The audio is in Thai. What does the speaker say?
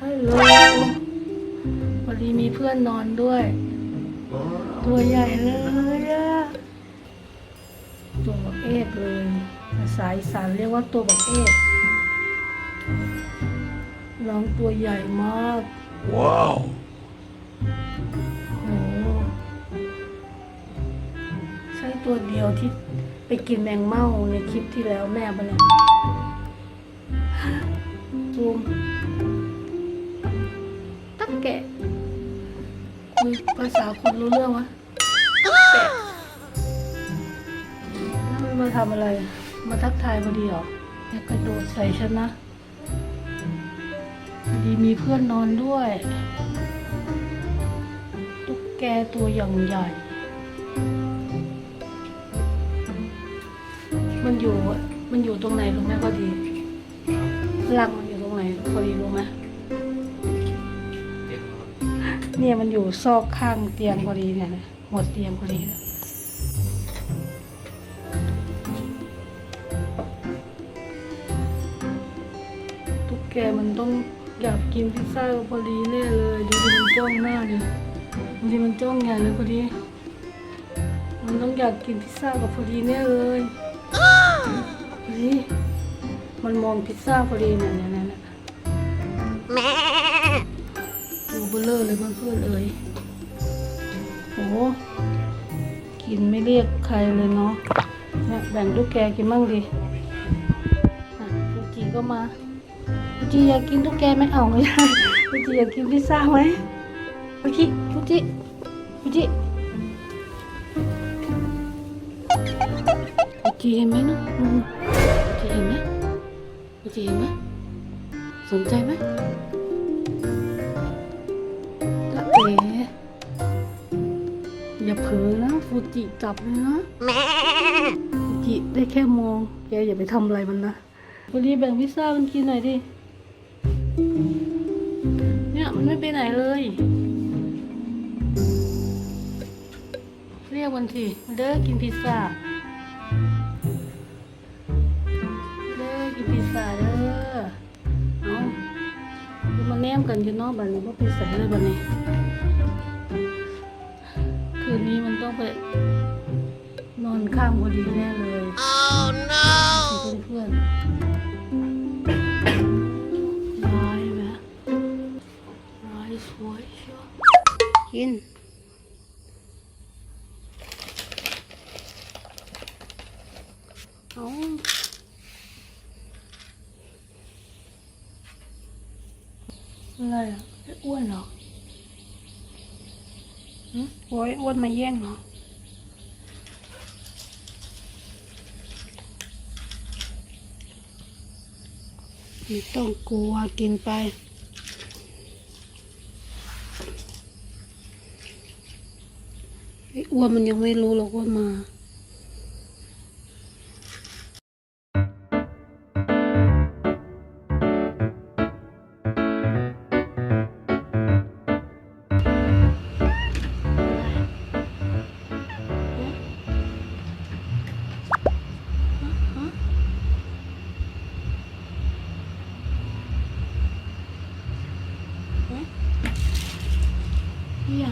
ฮัลโหลพอดีมีเพื่อนนอนด้วย ตัวใหญ่เลยอะตัวบักเอกเลยภาษาอีสานเรียกว่าตัวบักเอกน้องตัวใหญ่มาก Wow. โอ้ใช่ตัวเดียวที่ไปกินแมงเม่าในคลิปที่แล้วแม่ปะเนีู่มตักแกะคุยภาษาคนรู้เรื่องวะตักแกะแล้วมันมาทำอะไร มาทักทายพอดีเหรออยากกระโดดใส่ฉันนะพอดีมีเพื่อนนอนด้วยตุ๊กแกตัวอย่างใหญ่ มันอยู่มันอยู่ตรงไหนรู้ไหมพอดีหลังมัน พอดีรู้ไหมเนี่ยมันอยู่ซอกข้างเตียงพอดีเนี่ยนะหัวเตียงพอดีนะตุ๊กแกมันต้องอยากกินพิซซ่ากับพอดีแน่เลยดูดิมันจ้องหน้าดิดูดิมันจ้องใหญ่เลยพอดี มันต้องอยากกินพิซซ่ากับพอดีแน่เลยพอดีมันมองพิซซ่าพอดีเนี่ยเนี่ยเนี่ย เนี่ยดูเบลเลอร์เลยเพื่อนๆเอ่ยโอ้กินไม่เรียกใครเลยเนาะแบ่งลูกแกกินมั่งดิอะฟูจิก็มาฟูจิอยากกินลูกแกไม่เอาไม่ได้ฟูจิอยากกินพิซซ่าไหมฟูจิฟูจิฟูจิจีเห็นไหมนะอืมจีเห็นไหมจีเห็นไหม สนใจไหมตะเอ๋อย่าเผลอนะฟูจิจับเลยนะแม่ฟูจิได้แค่มอง แกอย่าไปทำอะไรมันนะวันนี้แบ่งพิซซ่ามันกินหน่อยดิ เนี่ยมันไม่ไปไหนเลย เรียกมันทีมาเด้อกินพิซซ่า มาแนมกันอยู่เนอกบ้านนี้ว่าพิซซ่าเลยบ้านนี้ คืนนี้มันต้องไปนอนข้างพอดีแน่เลย Oh no. เพื่อน อะไรอะไอ้อ้วนเหรอหึโอ้ยอ้วนมาแย่งเหรอไม่ต้องกลัวกินไปไอ้อ้วนมันยังไม่รู้หรอกว่ามา อ